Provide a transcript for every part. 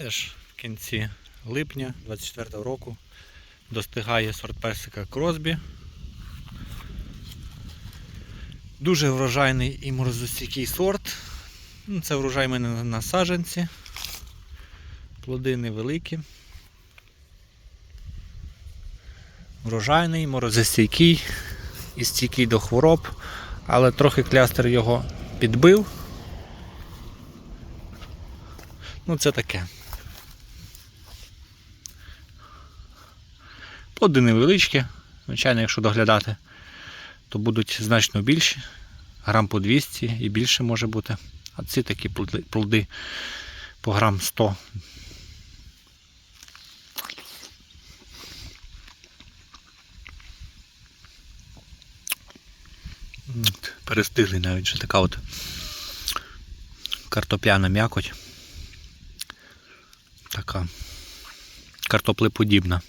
Теж в кінці липня 24 року достигає сорт персика Кросбі. Дуже врожайний і морозостійкий сорт. Ну, Це врожай мене на- саджанці. Плоди невеликі. Врожайний, морозостійкий і стійкий до хвороб, але трохи клястер його підбив. Ну, це таке. Плоди невеличкі. Звичайно, якщо доглядати, то будуть значно більші. Грам по 200 і більше може бути. А ці такі плоди, по грам 100. М, Перестигли навіть вже така от картопляна м'якоть. Така картоплеподібна.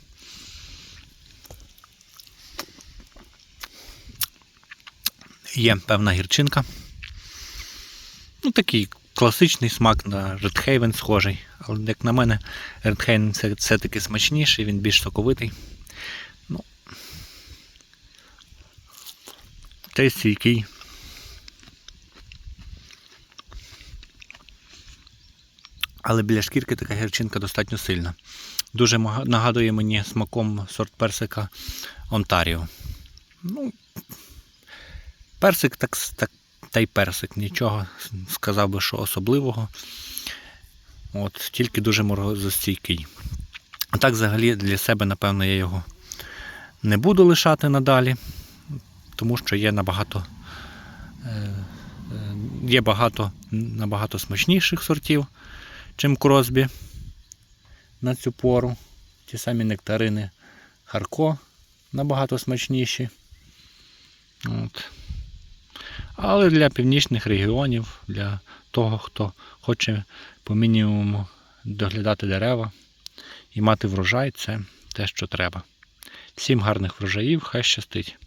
Є певна гірчинка. Ну, такий класичний смак на Редхейвен схожий. Але як на мене, Редхейвен все-таки смачніший, він більш соковитий. Ну, цей стійкий. Але біля шкірки така гірчинка достатньо сильна. Дуже нагадує мені смаком сорт персика Онтаріо. Ну, персик так, так та й персик, нічого сказав би, що особливого. От, тільки дуже морозостійкий. А так, взагалі, для себе, напевно, я його не буду лишати надалі, тому що є набагато. е, е, Є багато набагато смачніших сортів, чим кросбі на цю пору. Ті самі нектарини Харко набагато смачніші. От. Але для північних регіонів, для того, хто хоче по мінімуму доглядати дерева і мати врожай, це те, що треба. Всім гарних врожаїв, хай щастить!